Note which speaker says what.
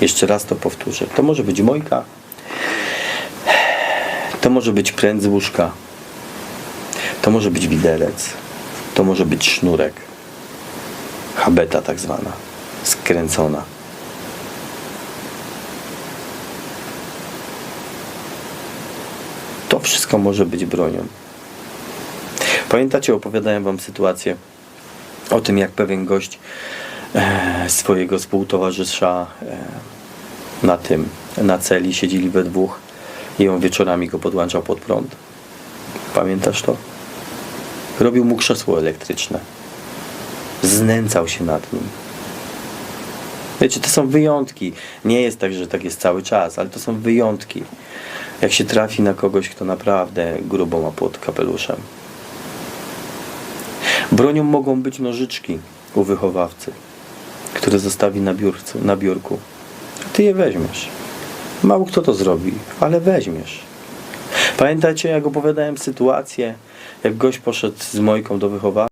Speaker 1: Jeszcze raz to powtórzę. To może być mojka, to może być pręt z łóżka, to może być widelec, to może być sznurek, habeta tak zwana, skręcona. To wszystko może być bronią. Pamiętacie, opowiadałem wam sytuację o tym, jak pewien gość swojego współtowarzysza e, na tym, na celi siedzieli we dwóch i on wieczorami go podłączał pod prąd. Pamiętasz to? Robił mu krzesło elektryczne. Znęcał się nad nim. Wiecie, to są wyjątki. Nie jest tak, że tak jest cały czas, ale to są wyjątki. Jak się trafi na kogoś, kto naprawdę grubo ma pod kapeluszem. Bronią mogą być nożyczki u wychowawcy, które zostawi na, biurcu, na biurku. Ty je weźmiesz. Mało kto to zrobi, ale weźmiesz. Pamiętacie, jak opowiadałem sytuację, jak gość poszedł z Mojką do wychowawcy?